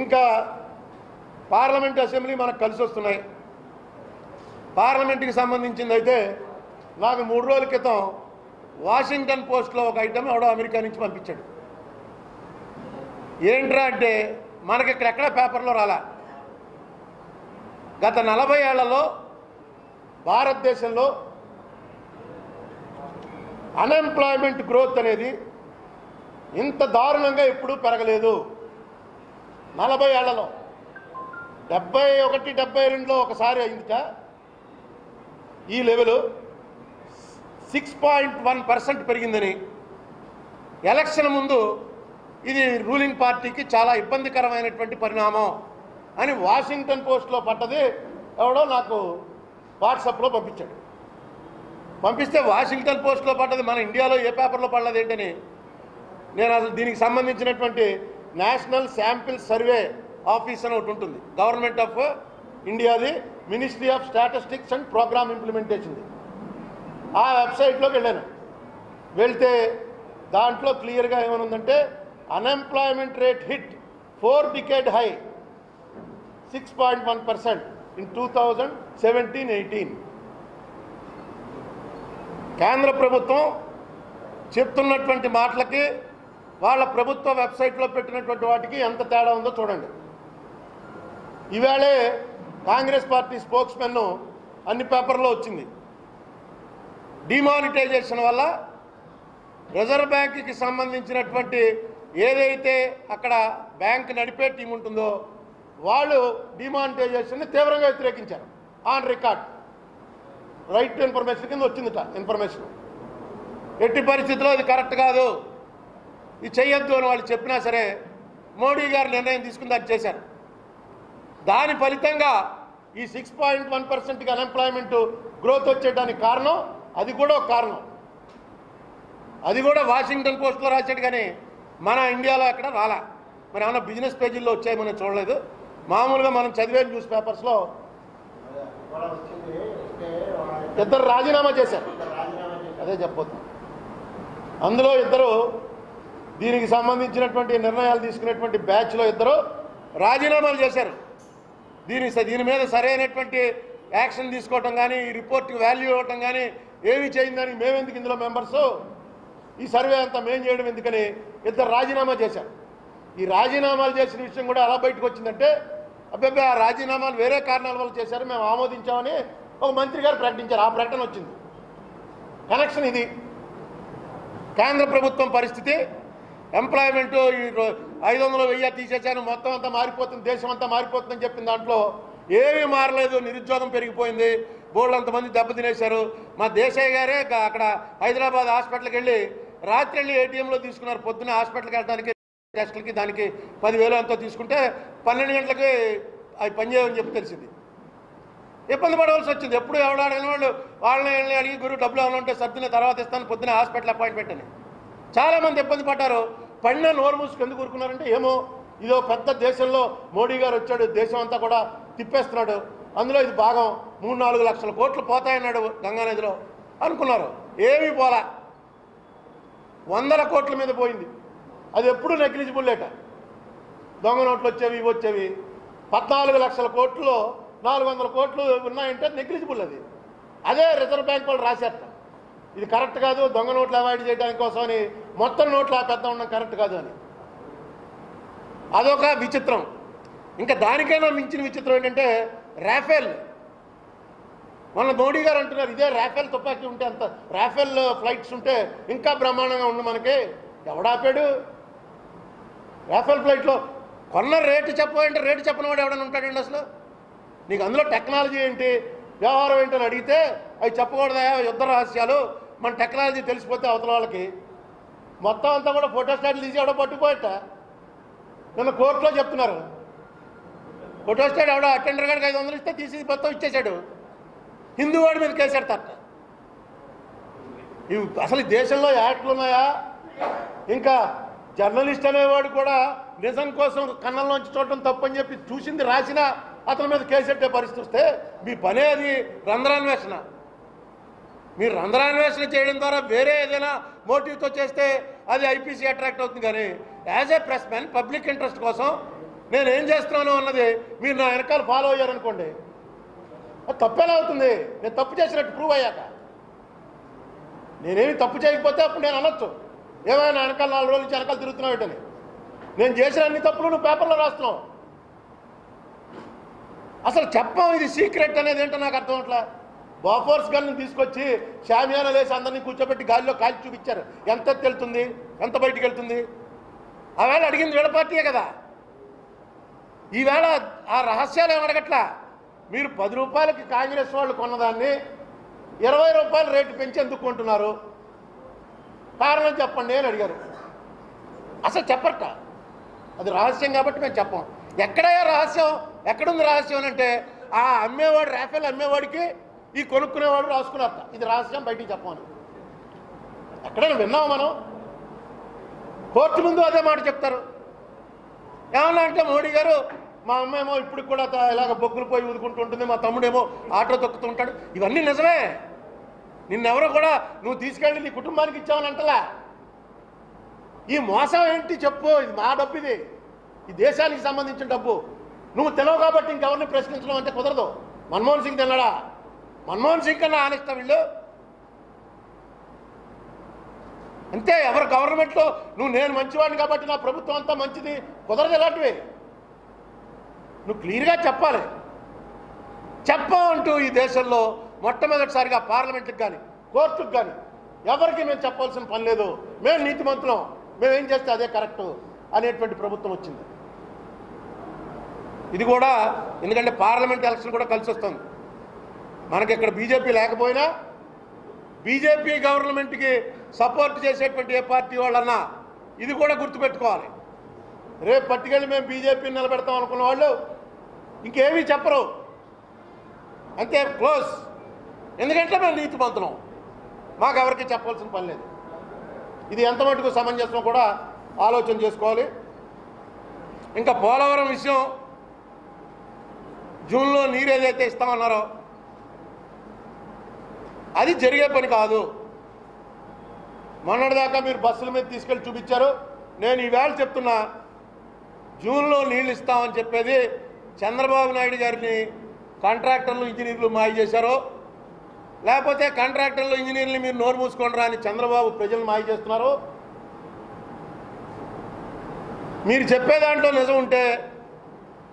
ఇంకా parliament assembly మనకు కలిసి వస్తున్నాయి. పార్లమెంట్కి సంబంధించింది అయితే నాకు మూడు రోజుల క్రితం వాషింగ్టన్ పోస్ట్లో ఒక ఐటమ్ ఎవడో అమెరికా నుంచి పంపించాడు. ఏంట్రా అంటే మనకి ఇక్కడ ఎక్కడ పేపర్లో రాలా? గత నలభై ఏళ్ళలో భారతదేశంలో అన్ఎంప్లాయ్మెంట్ గ్రోత్ అనేది ఇంత దారుణంగా ఎప్పుడూ పెరగలేదు. నలభై ఏళ్ళలో. డెబ్బై ఒకటి డెబ్బై రెండులో ఒకసారి అయిందిట. ఈ level six point one percent పెరిగిందని. ఎలక్షన్ ముందు ఇది రూలింగ్ పార్టీకి చాలా ఇబ్బందికరమైనటువంటి పరిణామం అని వాషింగ్టన్ పోస్ట్లో పడ్డది ఎవడో నాకు వాట్సాప్లో పంపించాడు. పంపిస్తే వాషింగ్టన్ పోస్ట్లో పడ్డది మన ఇండియాలో ఏ పేపర్లో పడలేదు ఏంటని నేను అసలు దీనికి సంబంధించినటువంటి నేషనల్ శాంపిల్ సర్వే ఆఫీస్ అని ఒకటి ఉంటుంది. Government of ఇండియాది ministry of statistics and programme ఇంప్లిమెంటేషన్ది ఆ వెబ్సైట్లోకి వెళ్ళాను. వెళ్తే దాంట్లో క్లియర్గా ఏమనుందంటే unemployment rate hit four decade high six point one percent in two thousand seventeen eighteen కేంద్ర ప్రభుత్వం చెప్తున్నటువంటి మాటలకి వాళ్ళ ప్రభుత్వ వెబ్సైట్లో పెట్టినటువంటి వాటికి ఎంత తేడా ఉందో చూడండి. ఈవేళే కాంగ్రెస్ పార్టీ స్పోక్స్మెన్ అన్ని పేపర్లో వచ్చింది. డిమానిటైజేషన్ వల్ల రిజర్వ్ బ్యాంక్కి సంబంధించినటువంటి ఏదైతే అక్కడ బ్యాంక్ నడిపే టీం ఉంటుందో వాళ్ళు డిమానిటైజేషన్ని తీవ్రంగా వ్యతిరేకించారు. On record. Right to information కింద వచ్చిందిట ఇన్ఫర్మేషన్. ఎట్టి పరిస్థితిలో ఇది కరెక్ట్ కాదు. ఇది చేయొద్దు అని వాళ్ళు చెప్పినా సరే మోడీ గారు నిర్ణయం తీసుకుందని చేశారు. దాని ఫలితంగా ఈ సిక్స్ పాయింట్ వన్ పర్సెంట్కి అన్ఎంప్లాయ్మెంట్ గ్రోత్ వచ్చేయడానికి కారణం అది కూడా ఒక కారణం. అది కూడా వాషింగ్టన్ పోస్ట్లో రాశాడు కానీ మన ఇండియాలో అక్కడ రాలా. మరి ఏమన్నా బిజినెస్ పేజీల్లో వచ్చాయి మనం చూడలేదు. మామూలుగా మనం చదివే న్యూస్ పేపర్స్లో ఇద్దరు రాజీనామా చేశారు. అదే చెప్పొద్దు. అందులో ఇద్దరు దీనికి సంబంధించినటువంటి నిర్ణయాలు తీసుకునేటువంటి బ్యాచ్లో ఇద్దరు రాజీనామాలు చేశారు. దీని దీని మీద సరైనటువంటి యాక్షన్ తీసుకోవటం కానీ ఈ రిపోర్ట్కి వాల్యూ ఇవ్వటం కానీ ఏమి చేయిందని మేమెందుకు ఇందులో మెంబర్స్? ఈ సర్వే అంతా మేం చేయడం ఎందుకని ఇద్దరు రాజీనామా చేశారు. ఈ రాజీనామాలు చేసిన విషయం కూడా ఎలా బయటకు వచ్చిందంటే అబ్బాయి ఆ రాజీనామాలు వేరే కారణాల వల్ల చేశారు మేము ఆమోదించామని ఒక మంత్రి గారు ప్రకటించారు. ఆ ప్రకటన వచ్చింది. కనెక్షన్ ఇది. కేంద్ర ప్రభుత్వం పరిస్థితి ఎంప్లాయ్మెంట్ ఈ ఐదు వందలు వెయ్యి తీసేసాను మొత్తం అంతా మారిపోతుంది దేశం అంతా మారిపోతుందని చెప్పిన దాంట్లో ఏమీ మారలేదు నిరుద్యోగం పెరిగిపోయింది బోర్డు అంతమంది దెబ్బతినేశారు. మా దేశయ్య గారే అక్కడ హైదరాబాద్ హాస్పిటల్కి వెళ్ళి రాత్రి వెళ్ళి ఏటీఎంలో తీసుకున్నారు. పొద్దున్న హాస్పిటల్కి వెళ్ళడానికి టెస్టులకి దానికి పదివేలు ఎంతో తీసుకుంటే పన్నెండు గంటలకి అవి పనిచేయమని చెప్పి తెలిసింది. ఇబ్బంది పడవలసి వచ్చింది. ఎప్పుడు ఎవడు అడిగిన వాళ్ళు వాళ్ళని వీళ్ళని అడిగి గురువు డబ్బులు ఏమైనా ఉంటే సర్దిన తర్వాత ఇస్తాను పొద్దున హాస్పిటల్ అపాయింట్మెంట్ అని. చాలామంది ఇబ్బంది పడ్డారు. పడిన నోరు మూసుకు ఎందుకు ఊరుకున్నారంటే ఏమో ఇదో పెద్ద దేశంలో మోడీ గారు వచ్చాడు దేశం అంతా కూడా తిప్పేస్తున్నాడు అందులో ఇది భాగం మూడు నాలుగు లక్షల కోట్లు పోతాయన్నాడు గంగానదిలో. అనుకున్నారు ఏమీ పోలా. వందల కోట్ల మీద పోయింది. అది ఎప్పుడు నెగ్లిజిబుల్ లేట దొంగ నోట్లు వచ్చేవి ఇవి వచ్చేవి. పద్నాలుగు లక్షల కోట్లు నాలుగు వందల కోట్లు ఉన్నాయంటే నెగ్లిజిబుల్ అది. అదే రిజర్వ్ బ్యాంక్ వాళ్ళు రాసేస్తాం ఇది కరెక్ట్ కాదు దొంగ నోట్లు అవాయిడ్ చేయడానికి కోసం అని మొత్తం నోట్లు ఆపేద్దాం ఉండడం కరెక్ట్ కాదు అని. అదొక విచిత్రం. ఇంకా దానికైనా మించిన విచిత్రం ఏంటంటే రాఫెల్. మన మోడీ గారు అంటున్నారు ఇదే రాఫెల్ తుపాకీ ఉంటే అంత రాఫెల్ ఫ్లైట్స్ ఉంటే ఇంకా బ్రహ్మాండంగా ఉంది మనకి. ఎవడాపాడు రాఫెల్ ఫ్లైట్లో కొన్న రేటు చెప్పమంటే రేటు చెప్పనివాడు ఎవడైనా ఉంటాడండి అసలు? నీకు అందులో టెక్నాలజీ ఏంటి వ్యవహారం ఏంటి అని అడిగితే అవి చెప్పకూడదా యుద్ధ రహస్యాలు? మన టెక్నాలజీ తెలిసిపోతే అవతల వాళ్ళకి మొత్తం అంతా కూడా ఫోటో స్టాట్లు తీసి ఎవడో పట్టుకుపోయట. నిన్న కోర్టులో చెప్తున్నారు. ఫోటో స్టాట్ ఎవడో అటెండర్ గారికి ఐదు వందలు ఇస్తే తీసి మొత్తం ఇచ్చేశాడు. హిందూ వాడి మీద కేసు పెడతారట. ఇవి అసలు దేశంలో యాక్ట్లు ఉన్నాయా? ఇంకా జర్నలిస్ట్ అనేవాడు కూడా నిజం కోసం కన్నంలోంచి చూడటం తప్పని చెప్పి చూసింది రాసినా అతని మీద కేసెట్టే పరిస్థితి వస్తే మీ పనే అది రంధ్రాన్వేషణ. మీరు రంధ్రాన్వేషణ చేయడం ద్వారా వేరే ఏదైనా మోటివ్తో చేస్తే అది ఐపీసీ అట్రాక్ట్ అవుతుంది. కానీ as a press man public interest కోసం నేను ఏం చేస్తున్నాను అన్నది మీరు నా వెనకాల ఫాలో అయ్యారనుకోండి అది తప్పేలా అవుతుంది. నేను తప్పు చేసినట్టు ప్రూవ్ అయ్యాక. నేనేమి తప్పు చేయకపోతే అప్పుడు నేను అనొచ్చు. ఏమైనా వెనకాల నాలుగు రోజుల నుంచి వెనకాల తిరుగుతున్నావు ఏంటని. నేను చేసిన అన్ని తప్పులు నువ్వు పేపర్లో రాస్తున్నావు. అసలు చెప్పం ఇది సీక్రెట్ అనేది ఏంటో నాకు అర్థం అవట్లా? బాఫోర్స్ గన్ను తీసుకొచ్చి షామియానా లేసి అందరినీ కూర్చోబెట్టి గాలిలో కాల్చి చూపించారు. ఎంత ఎత్తు వెళ్తుంది ఎంత బయటికి వెళ్తుంది? ఆవేళ అడిగింది వీళ్ళ పార్టీయే కదా. ఈవేళ ఆ రహస్యాలు ఏం అడగట్లా? మీరు పది రూపాయలకి కాంగ్రెస్ వాళ్ళు కొన్నదాన్ని ఇరవై రూపాయలు రేటు పెంచి ఎందుకు కొంటున్నారు? కారణం చెప్పండి అని అడిగారు. అసలు చెప్పట అది రహస్యం కాబట్టి మేము చెప్పం. ఎక్కడయ్యా రహస్యం? ఎక్కడుంది రహస్యం అని అంటే ఆ అమ్మేవాడు రాఫెల్ అమ్మేవాడికి ఈ కొనుక్కునేవాడు రాసుకున్నారట ఇది రహస్యం బయటికి చెప్పమని. ఎక్కడైనా విన్నాం మనం? కోర్టు ముందు అదే మాట చెప్తారు. ఏమన్నా అంటే మోడీ గారు మా అమ్మ ఏమో ఇప్పుడు కూడా ఇలాగ బొగ్గులు పోయి ఊదుకుంటూ ఉంటుంది మా తమ్ముడేమో ఆటో తొక్కుతూ ఉంటాడు. ఇవన్నీ నిజమే. నిన్నెవరో కూడా నువ్వు తీసుకెళ్ళి నీ కుటుంబానికి ఇచ్చావని అంటలా. ఈ మోసం ఏంటి చెప్పు? ఇది మా డబ్బు ఇది. ఈ దేశానికి సంబంధించిన డబ్బు. నువ్వు తెలవు కాబట్టి ఇంకెవరిని ప్రశ్నించడం అంటే కుదరదు. మన్మోహన్ సింగ్ తిన్నాడా? మన్మోహన్ సింగ్ కన్నా ఆనిస్తా వీళ్ళు? అంతే ఎవరు గవర్నమెంట్లో నువ్వు నేను మంచివాడిని కాబట్టి నా ప్రభుత్వం అంతా మంచిది కుదరదు ఇలాంటివి. నువ్వు క్లియర్గా చెప్పాలి. చెప్పమంటూ ఈ దేశంలో మొట్టమొదటిసారిగా పార్లమెంట్కి కానీ కోర్టుకు కానీ ఎవరికి మేము చెప్పాల్సిన పని లేదు. మేము నీతిమంతులం. మేము మేమేం చేస్తే అదే కరెక్ట్ అనేటువంటి ప్రభుత్వం వచ్చింది. ఇది కూడా ఎందుకంటే పార్లమెంట్ ఎలక్షన్ కూడా కలిసి వస్తుంది మనకి ఇక్కడ బీజేపీ లేకపోయినా బీజేపీ గవర్నమెంట్కి సపోర్ట్ చేసేటువంటి ఏ పార్టీ వాళ్ళన్నా ఇది కూడా గుర్తుపెట్టుకోవాలి. రేపు పట్టుకెళ్ళి మేము బీజేపీని నిలబెడతాం అనుకున్న వాళ్ళు ఇంకేమీ చెప్పరు. అంతే క్లోజ్. ఎందుకంటే మేము నీతిమంతులం. మాకు ఎవరికి చెప్పాల్సిన పని లేదు. ఇది ఎంత మటుకు సమంజసం కూడా ఆలోచన చేసుకోవాలి. ఇంకా పోలవరం విషయం జూన్లో నీరు ఏదైతే ఇస్తామన్నారో అది జరిగే పని కాదు. మొన్నటిదాకా మీరు బస్సుల మీద తీసుకెళ్ళి చూపించారు. నేను ఈవేళ చెప్తున్నా జూన్లో నీళ్ళు ఇస్తామని చెప్పేది చంద్రబాబు నాయుడు గారిని కాంట్రాక్టర్లు ఇంజనీర్లు మాయ చేశారో లేకపోతే కాంట్రాక్టర్లు ఇంజనీర్లు మీరు నోరు మూసుకోండి అని చంద్రబాబు ప్రజలు మాయ చేస్తున్నారు. మీరు చెప్పే దాంట్లో నిజం ఉంటే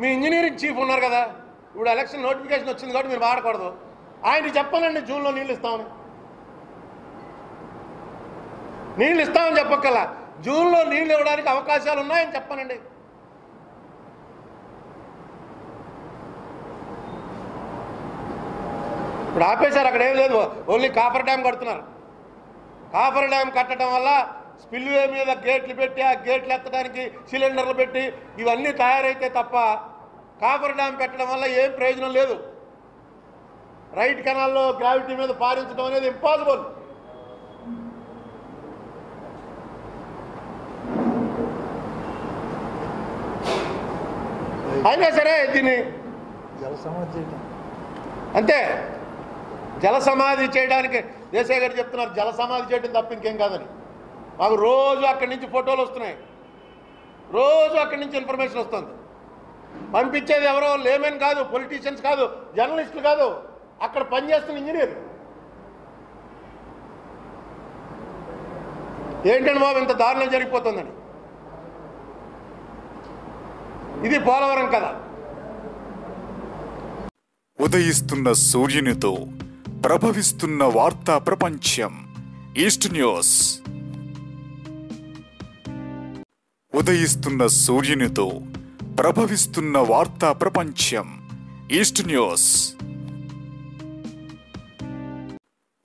మీ ఇంజనీరింగ్ చీఫ్ ఉన్నారు కదా ఇప్పుడు ఎలక్షన్ నోటిఫికేషన్ వచ్చింది కాబట్టి మీరు వాడకూడదు. ఆయన చెప్పాలండి జూన్లో నీళ్ళు ఇస్తామని నీళ్ళు ఇస్తామని చెప్పక్కల్లా జూన్లో నీళ్ళు ఇవ్వడానికి అవకాశాలు ఉన్నాయని చెప్పానండి. ఇప్పుడు ఆపేశారు అక్కడ ఏం లేదు. ఓన్లీ కాఫర్ డ్యామ్ కడుతున్నారు. కాఫర్ డ్యామ్ కట్టడం వల్ల స్పిల్వే మీద గేట్లు పెట్టి ఆ గేట్లు ఎత్తడానికి సిలిండర్లు పెట్టి ఇవన్నీ తయారైతే తప్ప కాఫర్ డ్యామ్ పెట్టడం వల్ల ఏం ప్రయోజనం లేదు. రైట్ కెనాల్లో గ్రావిటీ మీద పారించడం అనేది ఇంపాసిబుల్ అయినా సరే దీన్ని జల సమాధి చేయటం. అంతే. జల సమాధి చేయడానికి దేశాయ్ గారు చెప్తున్నారు జల సమాధి చేయడం తప్ప ఇంకేం కాదని. మాకు రోజు అక్కడి నుంచి ఫోటోలు వస్తున్నాయి. రోజు అక్కడి నుంచి ఇన్ఫర్మేషన్ వస్తుంది. పంపించేది ఎవరో లేమెన్ కాదు పొలిటీషియన్స్ కాదు జర్నలిస్టులు కాదు. అక్కడ పనిచేస్తున్న ఇంజనీర్. ఏంటండి బాబు ఇంత దారుణం జరిగిపోతుందని ఇది పోలవరం కదా ఉదయిస్తున్న సూర్యునితో ప్రభవిస్తున్న వార్తా ప్రపంచం ఈస్ట్ న్యూస్. ఉదయిస్తున్న సూర్యునితో ప్రభవిస్తున్న వార్తా ప్రపంచం ఈస్ట్ న్యూస్.